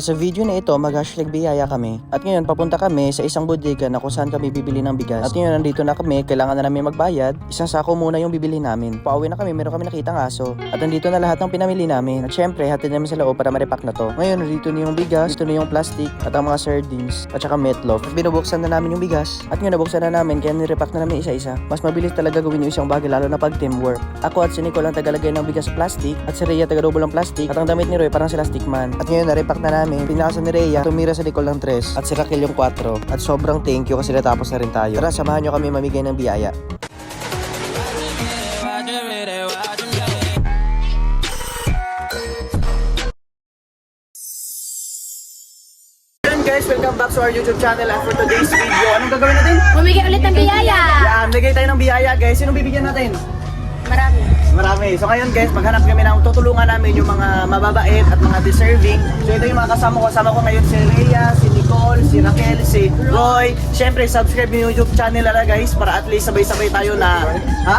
Sa video na ito, mag-hashtag biyaya kami. At ngayon, papunta kami sa isang bodega na kung saan kami bibili ng bigas. At ngayon, nandito na kami, kailangan na namin magbayad. Isang sako muna yung bibili namin. Pauwi na kami, meron kami nakitang aso. At nandito na lahat ng pinamili namin. At syempre, hatid namin sa loob para ma-repack na to. Ngayon, nandito na yung bigas, dito na yung plastic, at ang mga sardines, at saka meatloaf. At binubuksan na namin yung bigas. At ngayon, nabuksan na namin, kaya nirepack na namin isa-isa. Mas mabilis talaga gawin yung isang bagay, lalo na pag teamwork. Ako at si Nicole ang tagalagay ng bigas sa plastic, at si Rhea taga-double ng plastic, at ang damit ni Roy parang sila stickman. At ngayon, na-repack na namin. Pinakasan ni Rhea, tumira sa Nicole ng 3, at si Raquel yung 4. At sobrang thank you kasi natapos na rin tayo. Tara, samahan nyo kami mamigay ng biyaya. Guys, welcome back to our YouTube channel and for today's video, anong gagawin natin? Bumigay ulit ng biyaya. Yan, bigay tayo ng biyaya guys. Sino bibigyan natin? Marami. Marami. So ngayon guys, maghanap kami ng tutulungan namin yung mga mababait at mga deserving. So ito yung mga kasama ko. Kasama ko ngayon si Rhea, si Nicole, si Raquel, si Roy. Siyempre, subscribe yung YouTube channel nila guys para at least sabay-sabay tayo na... Ha?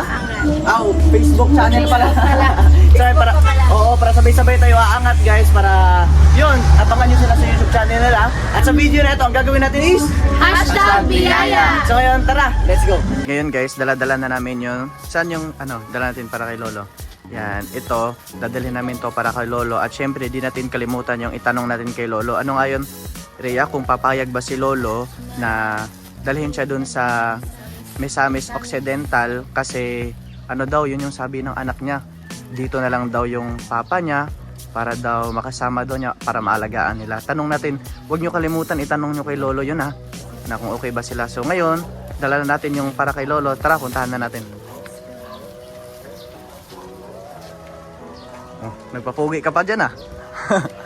Oh, Facebook channel pala. Sorry, para, oo, para sabay-sabay tayo aangat guys para yun, abangan nyo sila sa YouTube channel nila. At sa video na ito, ang gagawin natin is... Hashtag biyaya. So ngayon, tara, let's go. Ngayon guys, dala-dala na namin yung, saan yung, ano, dala natin para kay Lolo. Yan, ito, dadalhin namin to para kay Lolo. At syempre, di natin kalimutan yung itanong natin kay Lolo. Ano nga yun, Rhea, kung papayag ba si Lolo na dalhin siya dun sa Misamis Occidental kasi ano daw, yun yung sabi ng anak niya. Dito na lang daw yung papa niya para daw makasama daw niya para maalagaan nila. Tanong natin, huwag nyo kalimutan itanong nyo kay Lolo yun ha na kung okay ba sila. So ngayon, dala na natin yung para kay Lolo. Tara, puntahan na natin. Oh, nagpapugi ka pa dyan ah.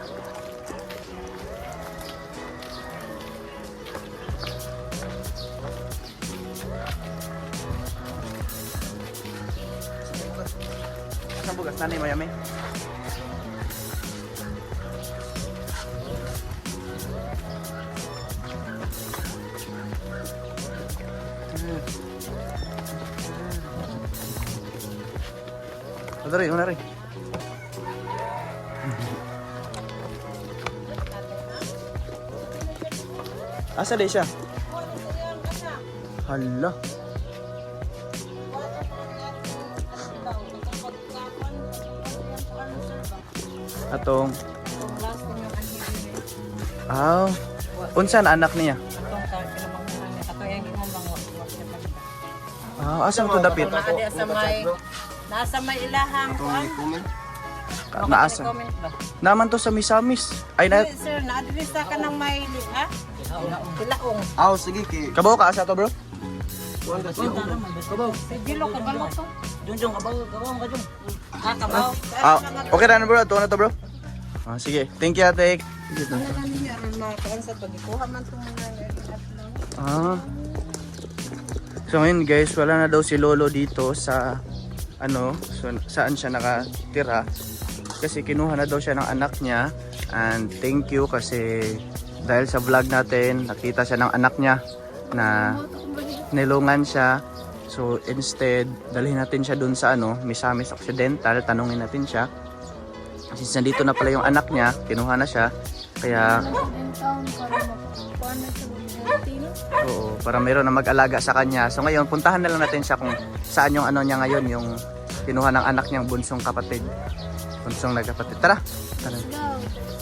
Di siya? Hala. Atong Ah, unsan anak niya? Ah, asa to dapit? Naadi sa may nasa may ilahang kuan. Naasa. Naman to sa Misamis. Ay na Sir, naadi sa ka ng may ha? Ilaong. Aw, sige ki. Kabaw ka asa to, bro? Si Jilo kabalo to. Junjung kabaw, kabaw ka jung. Ah, kabaw. Ah, okay na bro, ito na to, bro. Ah, sige. Thank you, ate. Ah. So ngayon guys, wala na daw si Lolo dito sa ano, so, saan siya nakatira. Kasi kinuha na daw siya ng anak niya. And thank you kasi dahil sa vlog natin, nakita siya ng anak niya na nilungan siya. So instead, dalhin natin siya dun sa ano, Misamis Occidental, tanungin natin siya. Since nandito na pala yung anak niya, kinuha na siya. Kaya Oo, para meron na mag-alaga sa kanya. So ngayon, puntahan na lang natin siya kung saan yung ano niya ngayon, yung kinuha ng anak niyang bunsong kapatid. Bunsong nagkapatid. Tara! Tara.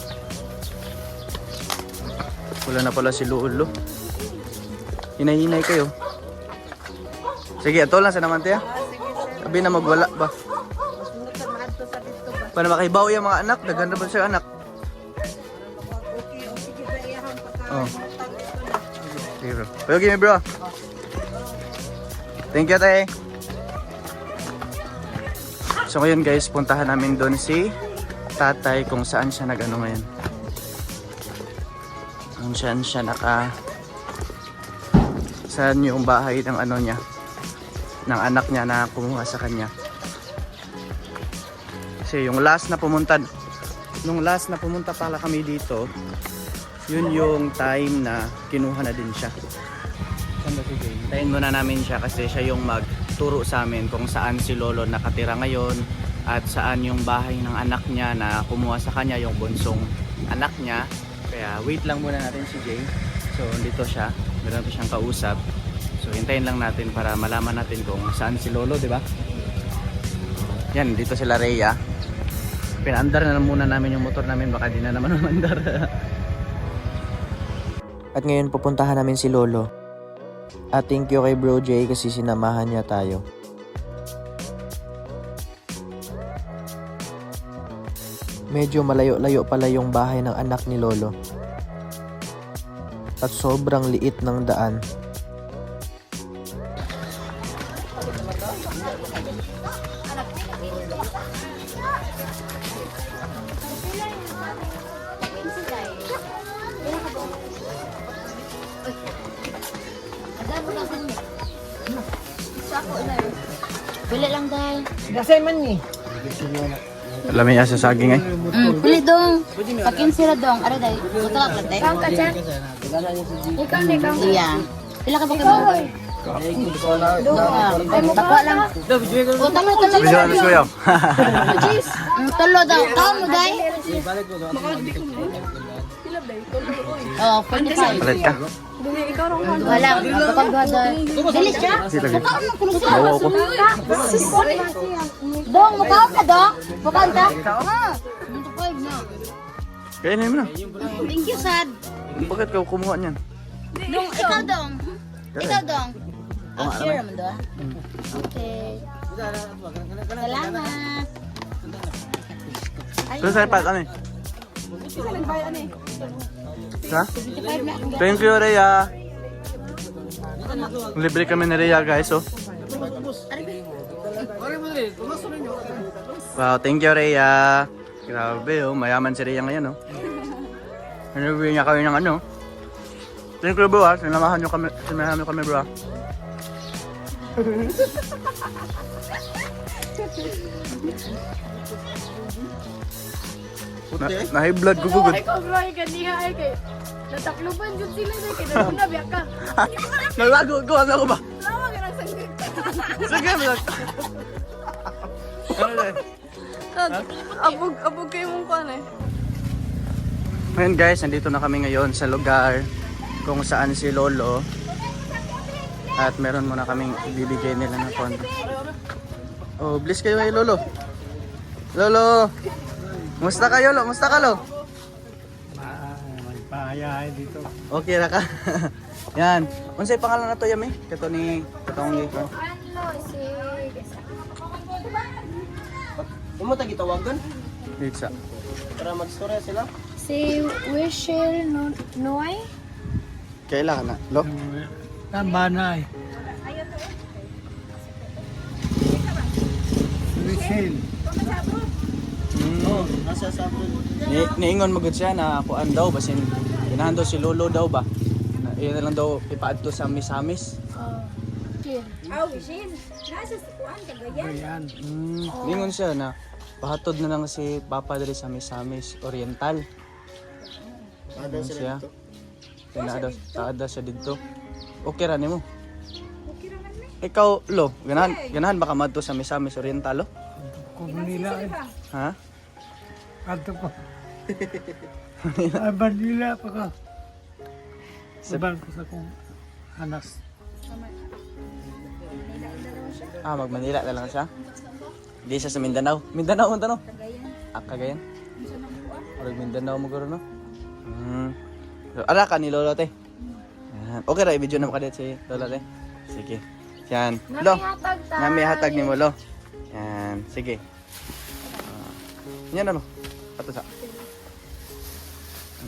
Wala na pala si Luulo. Hinay-hinay kayo. Sige, ito lang sa naman tiya. Sabi na magwala ba? Para makaibaw yung mga anak. Naganda ba siya anak? Oh. na. Sige bro. Pero give me bro. Thank you tay. So ngayon guys, puntahan namin doon si tatay kung saan siya nag-ano ngayon. Kung saan siya naka... Saan yung bahay ng ano niya. Ng anak niya na kumuha sa kanya. Kasi yung last na pumunta... Nung last na pumunta pala kami dito, yun yung time na kinuha na din siya. Tayin muna namin siya kasi siya yung magturo sa amin kung saan si Lolo nakatira ngayon at saan yung bahay ng anak niya na kumuha sa kanya yung bunsong anak niya. Kaya wait lang muna natin si Jay. So, dito siya. Meron pa siyang kausap. So, hintayin lang natin para malaman natin kung saan si Lolo, di ba? Yan, dito sila Rhea. Pinaandar na lang muna namin yung motor namin. Baka di na naman umandar. At ngayon pupuntahan namin si Lolo. At thank you kay Bro Jay kasi sinamahan niya tayo. Medyo malayo-layo pala yung bahay ng anak ni Lolo. At sobrang liit ng daan. Bili lang dahil. Dasay man ni. Alam mo sa saging eh. Mm, bili dong. Pakin sila dong. Ara dahil. Ito lang plate. Ikaw ka dyan. Ikaw na ikaw. Iya. Pila ka ba kayo? Takwa lang. O, tama, tama. Video ano kuya? Mm, Tulo daw. Kau mo dahil. Oh, 45. Palit ka. Wala, kapag gada. Dili siya. Mo kulo siya. Bawa ko. Dong, mukha ka dong. Mukha ka. Pa na. Mo na. Thank you, Sad. Bakit ka kumuha niyan? Dong, ikaw dong. Ikaw dong. Ah, share naman doon. Okay. Salamat. Ito sa iPad, ano eh? Ha? Thank you, Rhea. Libre kami ni Rhea, guys, oh. Wow, thank you, Rhea. Grabe, oh. Mayaman si Rhea ngayon, oh. Nilibigyan niya kami ng ano. Thank you, bro, ah. Sinamahan niyo kami, sinamahan niyo kami, bro, ah. Na, na high blood ko gugod. Ikaw bro, ay kaniha ay kay natakluban jud sila na kay na biyak ka. Nalago ko, ano ko ba? Lawa ka nang sanggit. Sige, malag. Ano na? Abog abog kay mong kuan eh. Ngayon guys, nandito na kami ngayon sa lugar kung saan si Lolo. At meron muna kaming bibigay nila ng konti. Oh, bless kayo kay Lolo. Lolo! Musta kayo, Lo? Musta ka, Lo? Magpahayahay dito. Okay ra ka. Yan. Unsay pangalan na to, Yami? Kato ni katong ni Ano si Imo ta gitawagan Pizza. para magstorya sila. si Wishel no Noy? Kailan na, Lo? Tama na eh. Michelle. Oh, nasa sabon. Ni niingon magud siya na kuan daw basin ganahan daw si Lolo daw ba. Na, na lang daw ipaadto sa misamis. Clear. Ayan. Mm, ningon siya na pahatod na lang si Papa diri sa Misamis Oriental. Ano siya? Tinada taada siya dito. Okay ra nimo. Ikaw, Lo, ganahan, ganahan baka madto sa Misamis Oriental, lo? Kung nila eh. Ha? Ato pa. Ay, Manila pa ka. Sabang ko sa kong anak. Ah, mag Manila na lang siya. Di siya sa Mindanao. Mindanao unta no? Ah, Cagayan. Orag Mindanao mo guro no? Hmm. Ara ka ni Lolo te. Yan. Okay ra i-video na makadet si Lolo te. Sige. Yan. Lo. Nami hatag ni mo lo. Yan. Sige. Ah. Yan ano. Pato sa.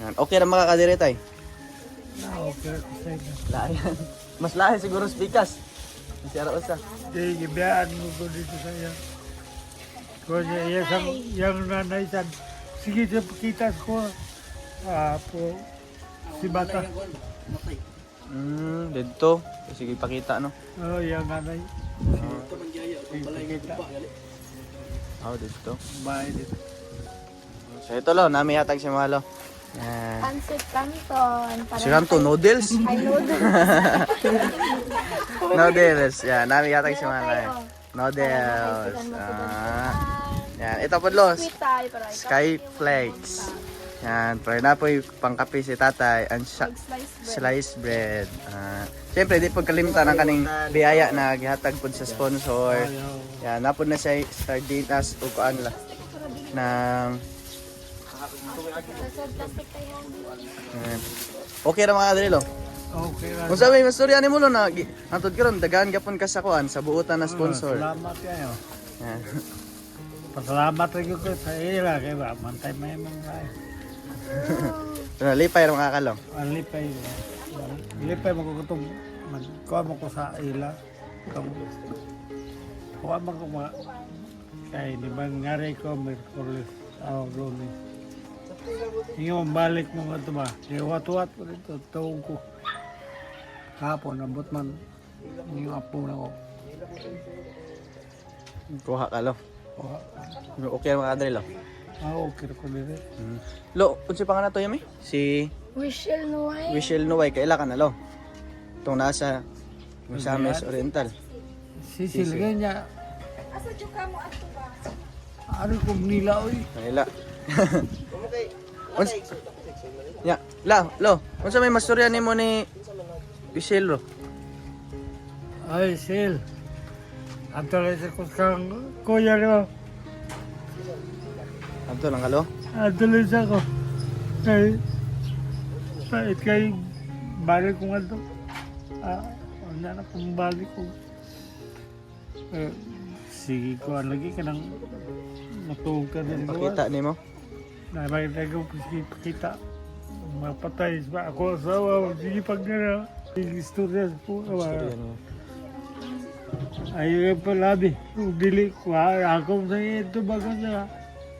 Yan. Okay ra makakadire tay. Ah, okay. Sige. Layan. Mas lahi siguro spikas. Si Ara usa. Di, gibiyaan mo ko dito sa iya. Kung iya sa yung nanay san, sige sa pakita ko. Ah, po. Si Bata. Hmm, dito. Sige pakita no. Oh, yung nanay. Sige, pakita. Oh, dito. Bahay dito. So ito lo, nami hatag si Malo. Yan. Pancit Canton. Para Si Kanto, noodles? Ay, noodles. noodles. Yan, nami hatag si Malo. Noodles. Ah. Yan, ito po lo. Sweet tayo para ikaw. Skyflakes. Yan, try na po yung pangkape si tatay and sa- sliced bread. Ah, Siyempre, di pagkalimutan ang kaning biyaya na gihatag po sa sponsor. Yan, napod na siya sardinas o kuan la. Ng... Yan. Okay ra mga kadrilo. Okay lang. Kung sabi, mastorya ni mo no na, antod karon dagahan gapon ka sa kuan sa buutan na sponsor. Salamat kayo. Yan. Pasalamat rin ko sa ila. Kaya ba, mantay may mga Pero lipay ra mga kalong. Ang lipay. Ang lipay mo ko itong magkuha mo ko sa ila. Kuha mo ko mga kaya di ba ngari ko Merkulis o Lunes. Yung balik mo nga ito ba? Iwat-wat ko dito. Tawag ko. Hapon, abot man yung apo na ko. Kuha ka lo. Kuha. Okay ra mga kadrilo. Ah, okay ko din eh. Lo, unsi pa nga na to yami? Si Wishel no ay. Wishel Nuway, kaila ka na lo. Itong nasa Misamis Oriental. Sisilagay niya. Ano kung nila oy? Kaila. Uns Ya, la, lo. Unsa may mastorya nimo ni Wishel ro? Ay, Sil. Ang tuloy sa kusang kuya ko. Adto lang kalo. Ang tuloy sa ko. Kay, pait kay, balik ko nga to. Ah, wala na kung balik ko. Eh, sige ko, lagi ka nang matuog ka din. Pakita nimo. Nakakita ko kasi kita. Mapatay sa ako asawa. Sige pag na istorya po. Storya niyo. Ayaw yung palabi. Dili ko. Ako sa ito baga na.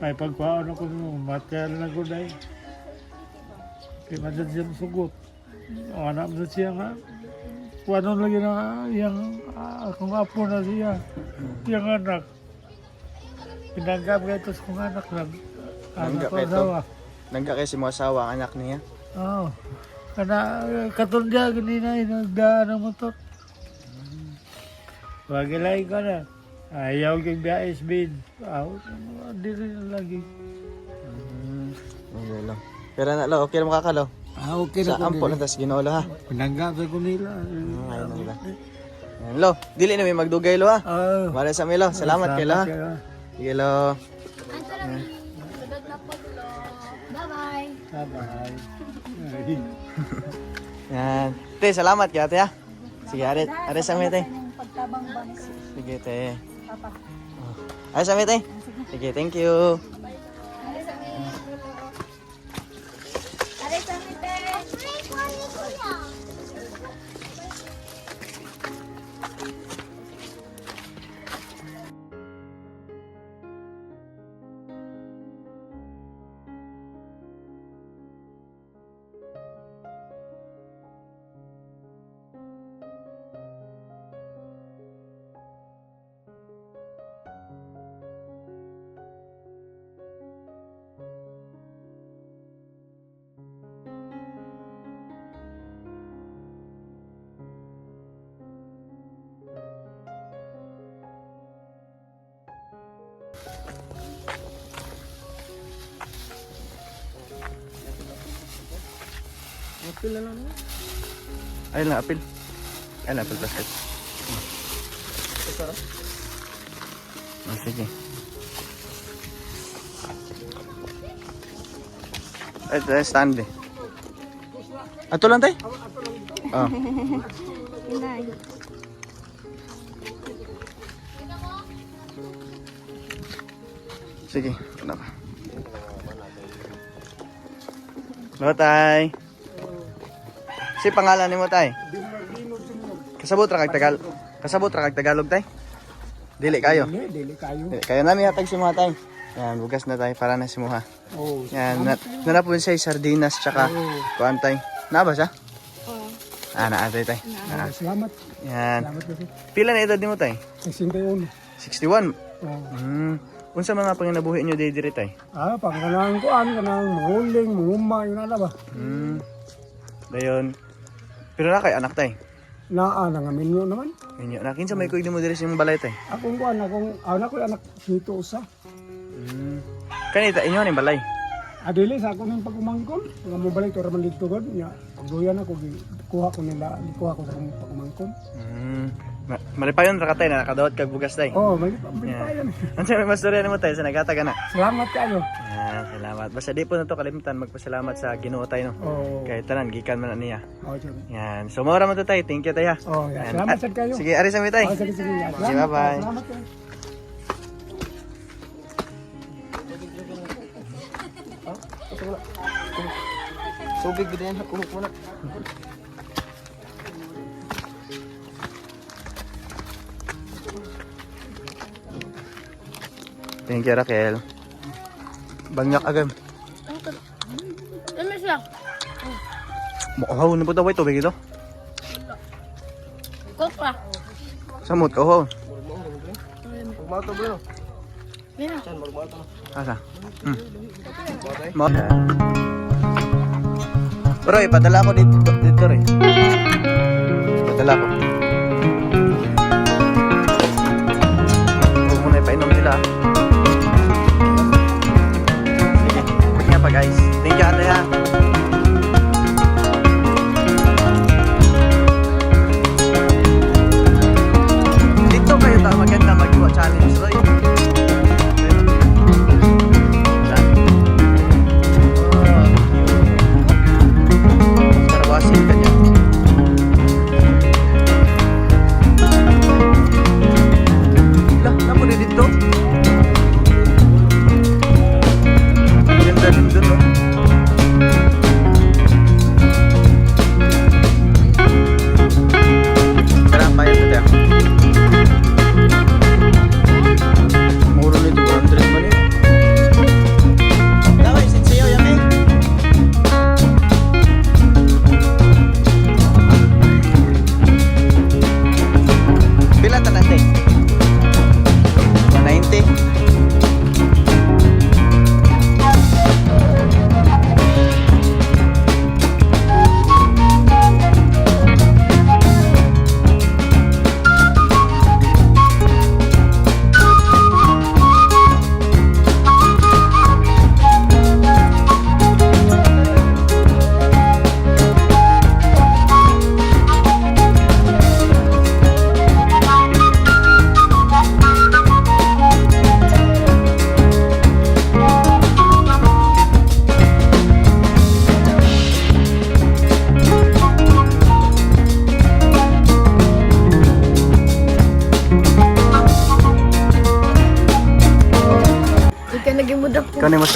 May pagkuhaan ako nung matyal na ko dahil. Kaya madyan siya masugot. O anak mo siya nga. Kung ano lagi na yung ah, akong apo na siya. Yung anak. Pinanggap ka ito sa kong anak lang. Anak Pinanggap ko ka ito? asawa. Nangga kay si mo asawa ang anak niya. Oo. Kana katundya ganina nagdaan ng motor. Wagilay ka na. Ayaw kang biya speed. Aw, di rin lagi. Okay lang. Pero na lo, okay ra makakalo. Ah, okay Sa ampo lang tas ginolo ha. Pinanggap ko nila. Ayun lang lang. Yan, Lo, dili na may magdugay lo ha. Ah, Mara sa milo. Salamat kay lo ha. kayo. Sige lo. Anto lang. Sagad na po lo. Bye-bye. Bye-bye. Yan. Te, salamat kay ate ha. Sige, arit. Arit sa mi te. Sige te. Papa. Arit sa mi te. Sige, thank you. Ayun lang, apil. Ayun lang, apil plastic. Oh, sige. Ito, stand eh. Ato lang tayo? Oh. Sige, ano ka? Hello, tay. Si pangalan ni mo, tay? Kasabot ra kag Tagal. Kasabot ra kag Tagalog, tay? Dili kayo. Dili, kayo. Dili kayo nami hatag si mga tay. Yan, bugas na tay para na si Muha. Oh, Yan, na, nanapon siya sardinas tsaka kuan tay. Naba siya? Oo. Ah, naa tay tay. Ah, salamat. yan. Salamat kasi. Pila na edad ni mo tay? 61. 61. Oh. Hmm. Unsa mga panginabuhi nyo day diri tay? Ah, pang kanang kuan, kanang manguling, manguma, yun na ba? Hmm. Dayon. Pero na kay anak tay. Naa na nga minyo naman. Ninyo, na kinsa may kuig mo diri sa imong balay tay. Akong kuan, akong anak ko anak dito usa. Hmm. Kanita inyo ni balay. Adili sa ako ng pagumangkon, nga mo balik to raman dito god nya. Pagduyan ako gi- kuha ko nila, kuha ko sa akong pagumangkon. Mm. Ma Maripayon ra ka tayo, nakakadawat kag bugas tayo. Oh, may pamilya Ano sa mas storya mo tayo sa nagataga na? Salamat kayo. Ah, salamat. Basta di po na to kalimutan magpasalamat sa Ginoo tayo no. Oh, Kay tanan gikan man na niya. oh, sige. Yan. So mora man to tayo. Thank you tayo. Oh, yeah. Salamat At- sad kayo. Sige, ari sa mi tayo. Oh, sige, sige. Sige, Salamat, bye-bye. Salamat kayo. Subig gid yan kuno kuno. Thank you, Raquel. Banyak agam. Ano siya? Mukhaw na po daw ito, bigito. Kokra. Samot ka, uhaw. Yan na. Asa? Hmm. Mo. Bro, ipadala ko dito, dito rin. Ipadala ko.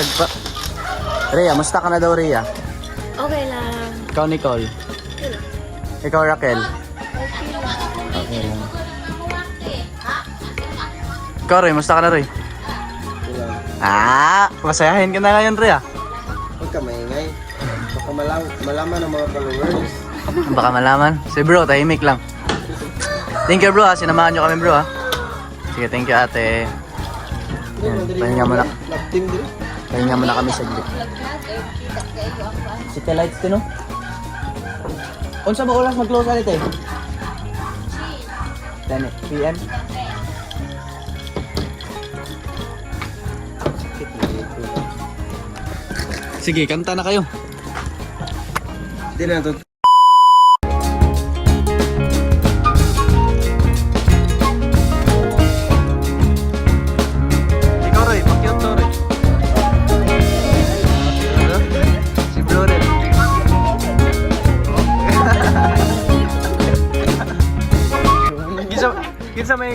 Ni masagpa. Rhea, musta ka na daw Rhea? Okay lang. Ikaw Nicole. Ikaw Raquel. Okay lang. Ikaw Roy, musta ka na Roy? Ah, masayahin ka na ngayon Rhea. Huwag ka maingay. Baka malam malaman ng mga followers. Baka malaman. Si bro, tahimik lang. Thank you bro ha, sinamahan nyo kami bro ha. Sige, thank you ate. Yan, pahinga muna. Nag-team din. Pahinga muna kami saglit. City lights din no? Unsa mo oras mag-close ulit eh? 10 PM? Sige, kanta na kayo. Hindi na to.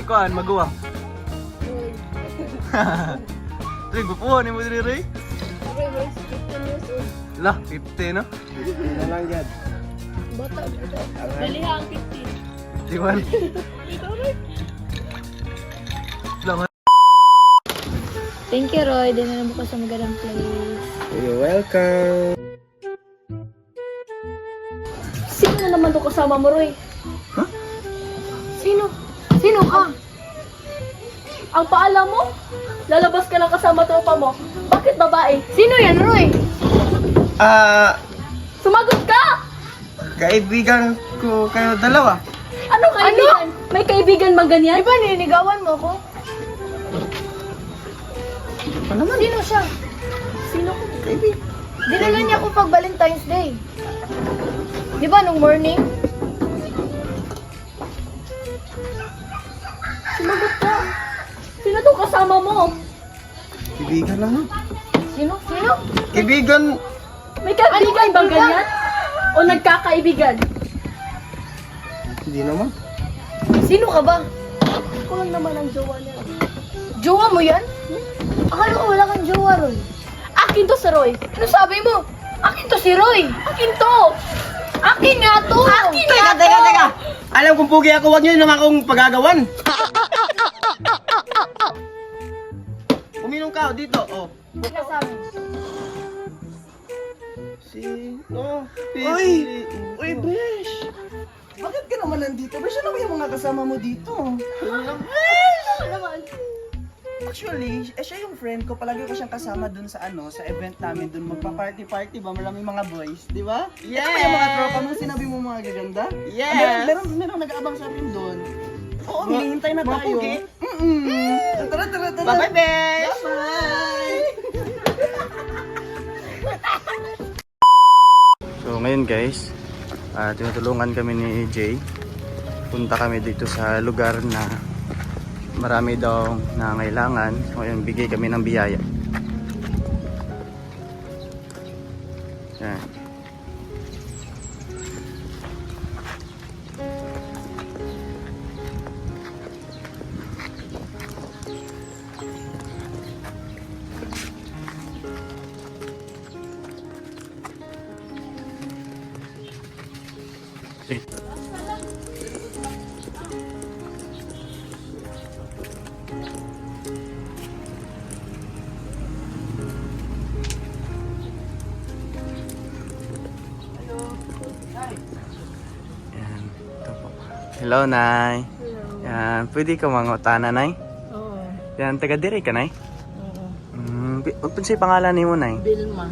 Kuan maguwa. Roy, gupuhan ni mo diri Roy. Okay, boys. 15 years old. Lah, 50 no? Na lang yan. Bata, bata. Daliha ang 15. Diwan. Lang. Thank you, Roy. Di na nabukas sa magandang place. You're welcome. Sino na naman to kasama mo, Roy? Huh? Sino? Sino ka? Ang paalam mo? Lalabas ka lang kasama tropa mo. Bakit babae? Sino yan, Roy? Ah, Sumagot ka! kaibigan ko kayo dalawa. Ano kaibigan? May kaibigan bang ganyan? Di ba nilinigawan mo ko? Ano naman? Sino siya? Sino ko? Kaibigan. Dinala niya ako pag Valentine's Day. Di ba nung morning? Sumagot ka. Sino tong kasama mo? Kaibigan lang, no? Sino? Sino? Kaibigan! May kaibigan bang ganyan? O nagkakaibigan? Hindi naman. Sino ka ba? Ako lang naman ang jowa niya. Jowa mo yan? Akala ko wala kang jowa, Roy. Akin to si Roy. Ano sabi mo? Akin to si Roy. Akin to. Akin nga to. Akin nga to. Teka, teka! Alam kong pugi ako, huwag niyo naman akong pagagawan. Uminom ka, oh, dito, oh. Ano sabi? Si... Oh, Uy! Uy, Besh! Bakit ka naman nandito? Besh, ano ba yung mga kasama mo dito? Ano naman? Actually, eh, siya yung friend ko. Palagi ko siyang kasama dun sa ano, sa event namin dun. Magpa-party-party ba? Maraming mga boys, di ba? Yes! Ito ba yung mga tropa mo? Sinabi mo mga gaganda? Yes! Ah, meron, meron, meron nag-aabang sa akin dun. Oo, hinihintay na tayo. pugi? Mm-mm. Tara, tara, tara. Bye-bye, Besh! Bye! So ngayon guys, ah, tinutulungan kami ni Jay. Punta kami dito sa lugar na marami daw nangailangan. So ngayon bigay kami ng biyaya. Hello, Nay. Yan. Pwede ka mangutana, Nay? Oo. Yan, taga dire ka, Nay? Oo. Mm, ano sa'yo pangalan ni mo, Nay? Bilma.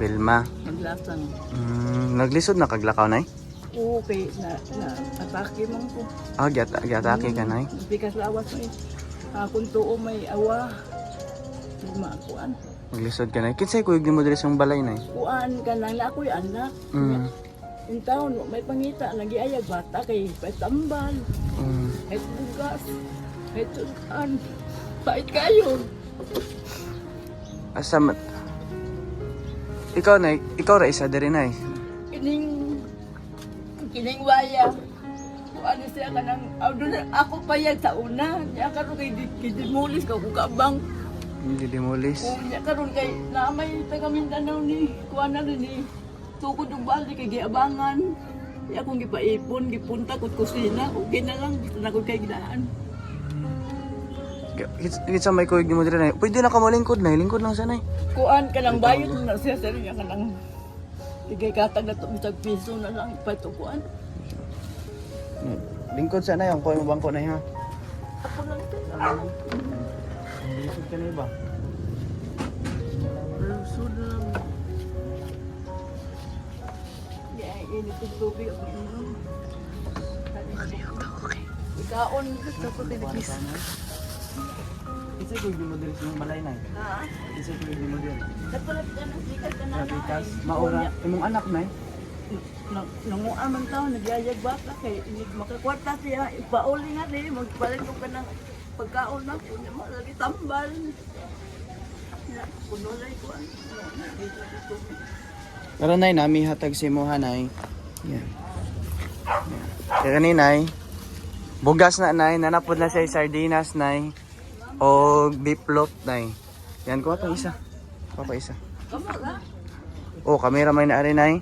Bilma. Maglasang. Mm, naglisod na kaglakaw, Nay? Oo, kay na, na atake man ko. Ah, gyata, gyatake ka, Nay? Bikas lawas mo eh. Akong tuo may awa. Bilma, kuan. Maglisod ka, Nay. Kinsay kuyog ni mo dire sa balay, Nay? Kuan ka lang na ako'y anak. Mm. Yung taon, may pangita, nagiayag bata kay patambal. Mm. Kahit bugas. Kahit susan. Pait kayo. Asa ma- Ikaw, Nay. Ikaw ra isa dire, Nay. Kining, kining waya. Kuan siya ka nang, ako payag sa una. Niya karon kay kidimulis ka kukabang. Hindi dimulis. Kung niya karon kay naamay taga Mindanao ni kuan na rin ni tukod ng balde kay giabangan. Kaya akong gipaipon, gipunta kod kusina, okay na lang, gusto na kod kay ginaan. Kits- Kitsa may ni mo dire, Nay. Pwede na ka malingkod, Nay. Lingkod lang sa, Nay. Kuan ka lang bayot na siya sa rin ka lang. Tigay katag na bisag piso na lang, ipatukuan. Lingkod sa, Nay. Ang kuha mo bangko, Nay, ha? Ako lang ito. Lisod ka na iba. Lusod lang. Init yung tubig ako inom. Ikaon, gusto ko tinigis. Kitsa kuyog ni mo dire sa imong balay, Nay. Ha? Kitsa kuyog ni mo dire. Katulad ka ng sikat ka na. Maura. Imong anak, Nay. Nanguha man tao, nagyayag bata kay hindi makakwarta siya. Ipauli nga din, magpalit ko ka ng pagkaon na po malagi tambal. Puno na ito. Pero nay, nami hatag si mo Nay. Yan. Yan. Kaya kanina, nay, bugas na nay, nanapod na siya sardinas nay. O float nay. Yan, kuha pa isa. Kuha pa isa. Oh, kamera may naari nay.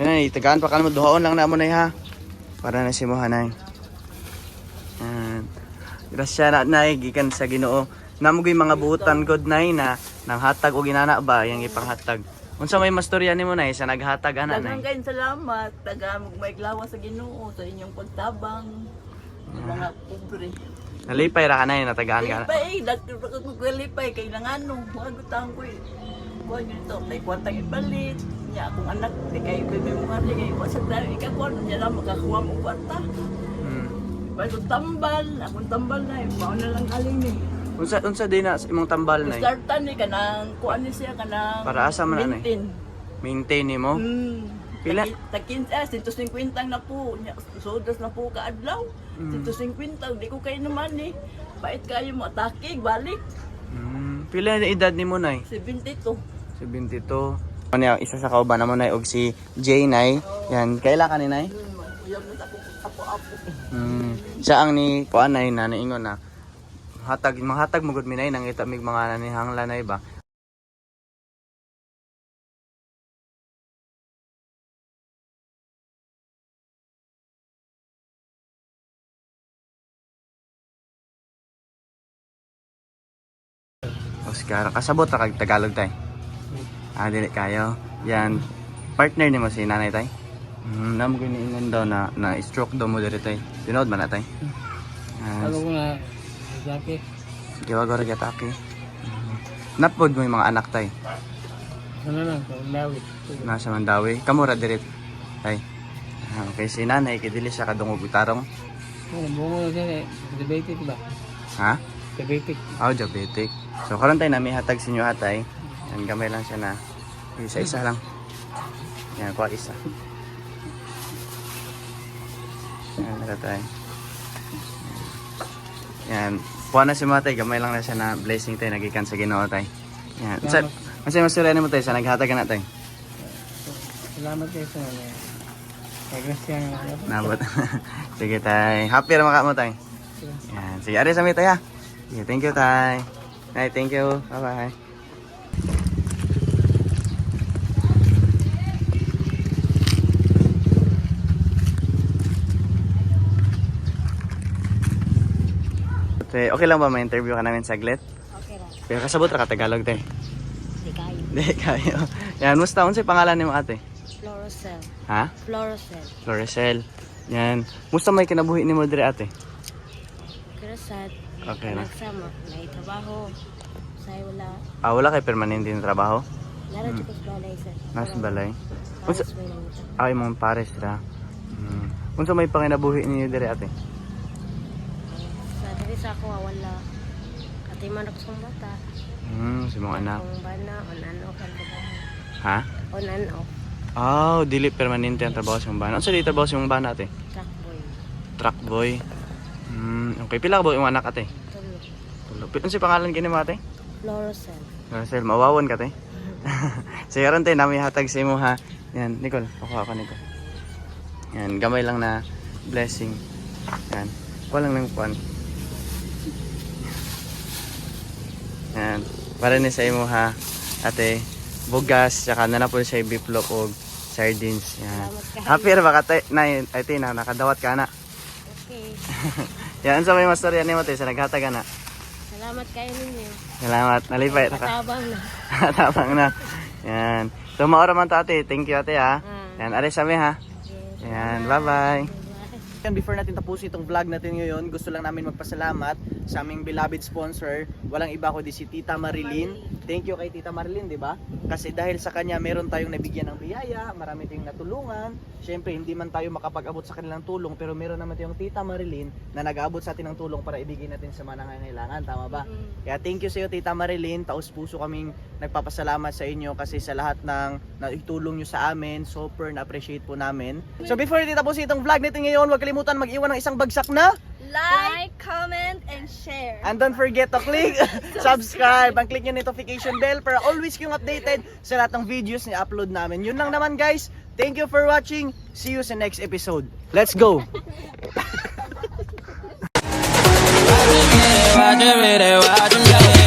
Yan nay, tagaan pa ka mo, duhaon lang na mo nay ha. Para na si mo nay. Yan. Grasya na nay, gikan sa ginoo. Namugoy mga buutan god nay na nang hatag o ginana ba, yung ipanghatag. Unsa may mastorya nimo nay sa naghatag ana nay? Daghang kayong salamat. Taga may glawa sa ginoo sa inyong pagtabang. Mga pobre. Nalipay ra ka nay natagaan ka. Lipay, dagdag ko kalipay kay nangano. Magutang ko eh. Kuha nyo ito, may kwantang ipalit. Niya akong anak, di kayo may mga di kayo wasag na ikakuha. Niya lang makakuha mo kwarta. Hmm. Bago tambal, akong tambal na. Mao na lang aling eh. Unsa unsa din na sa imong tambal nay? Startan ni kanang kuan ni siya kanang Para asa man anay? maintain. Maintain nimo. Hmm. Pila? Takin ah, 150 na po. Sodas na po kaadlaw. Mm. 150, di ko kayo naman eh. Bait kayo mo atake, balik. Mm, pila na edad nimo nay? 72. 72. Ano yung isa sa kauban mo nay og si Jay nay. Yan, kailan ka ni nay? Uyab na ako apo-apo. Mm, siya ang ni kuan nay na niingon na hatag manghatag mo gud minay nang ita mig mga nanihang lanay ba. Oscar, kasabot ra kag Tagalog tay. Ah, dili kayo. Yan. Partner nimo si nanay tay. Mm, namo ko niingon daw na na stroke daw mo diri tay. Tinood man na tay. Ah, Ako na, Zaki, Giwa go rin atake. Napod mo yung mga anak tay. ano lang, Lawi. Nasa Mandawi. Kamura dirit. Tay. Ah, Okay, si nanay, kidili siya kadungog utarong. Oh, bungo na siya, diabetic ba? Ha? Diabetic. Oh, diabetic. So, karon tay na may hatag sa inyo hatay. Yan, gamay lang siya na. Isa-isa lang. Yan, kuha isa. Yan, nakatay. Yan. Kuha na si Matay, gamay lang na siya na blessing tayo, nagikan sa ginoo tay. Yan. Sa, kasi masira mo tayo, sa naghatag na tay. Salamat kayo sa mga. Kaya grasya nga. Nabot. Sige tay. Happy ra maka mo tay. Yan. Sige, ari sa mi tay ha. Sige, thank you tay. Nay, thank you. Bye-bye. Tay, okay lang ba ma-interview ka namin saglit? Okay ra. Pero kasabot ra ka Tagalog tay. Di kayo. Hindi kayo. Yan, musta unsay pangalan nimo ate? Florocell. Ha? Florocell. Floricel. Yan. Musta may kinabuhi nimo dire ate? Pero sad. Okay na. Nagsama. May trabaho. Say wala. Ah, wala kay permanente na trabaho? Nara hmm. ko balay sir. Nasa balay? Pares Unsa-? Ay, mong pares ra. Hmm. Unsa may panginabuhi ninyo dire ate? Sa sa ako wala. Katiman ako sa bata. Hmm, si mong anak. Kung bana on and off ang trabaho. Ha? On and off. Oh, dili permanente ang trabaho sa mong bana. Unsa di trabaho sa mong bana ate? Truck boy. Truck boy. Hmm, okay. Pila ka ba yung anak ate? Tulo. Tulo. Pila si pangalan kini mo ate? Florocell. Marcel, mawawan ka te. Sige ron te, nami hatag sa imo ha. Yan, Nicole, pakuha ka nito. Yan, gamay lang na blessing. Yan, walang lang puan. Yan, para ni sa imo ha. Ate, bugas, saka na na po siya biplok o sardines. Yan. Happy ra ba ka te? Na, ay te, na, nakadawat ka na. Okay. Yan, sa may mastorya ni mo sa naghatag na. Salamat kayo ninyo. Salamat, nalipay. Katabang na. Tabang na. Yan. So, maura man to ate. Thank you ate ha. Ah. Yan, alis kami ha. Yan, bye-bye. Yan, before natin tapusin itong vlog natin ngayon, gusto lang namin magpasalamat sa aming beloved sponsor. Walang iba kundi si Tita Marilyn. Thank you kay Tita Marilyn, di ba? Kasi dahil sa kanya, meron tayong nabigyan ng biyaya, marami tayong natulungan. Siyempre, hindi man tayo makapag-abot sa kanilang tulong, pero meron naman tayong Tita Marilyn na nag-aabot sa atin ng tulong para ibigay natin sa mga nangangailangan. Tama ba? Kaya thank you sa iyo Tita Marilyn. Taos puso kaming nagpapasalamat sa inyo kasi sa lahat ng naitulong nyo sa amin. Super na-appreciate po namin. So before natin tapusin itong vlog natin ngayon, huwag kalimutan mag-iwan ng isang bagsak na. Like, comment, and share. And don't forget to click subscribe and click yung notification bell para always kayong updated sa lahat ng videos na upload namin. Yun lang naman guys. Thank you for watching. See you sa next episode. Let's go! It.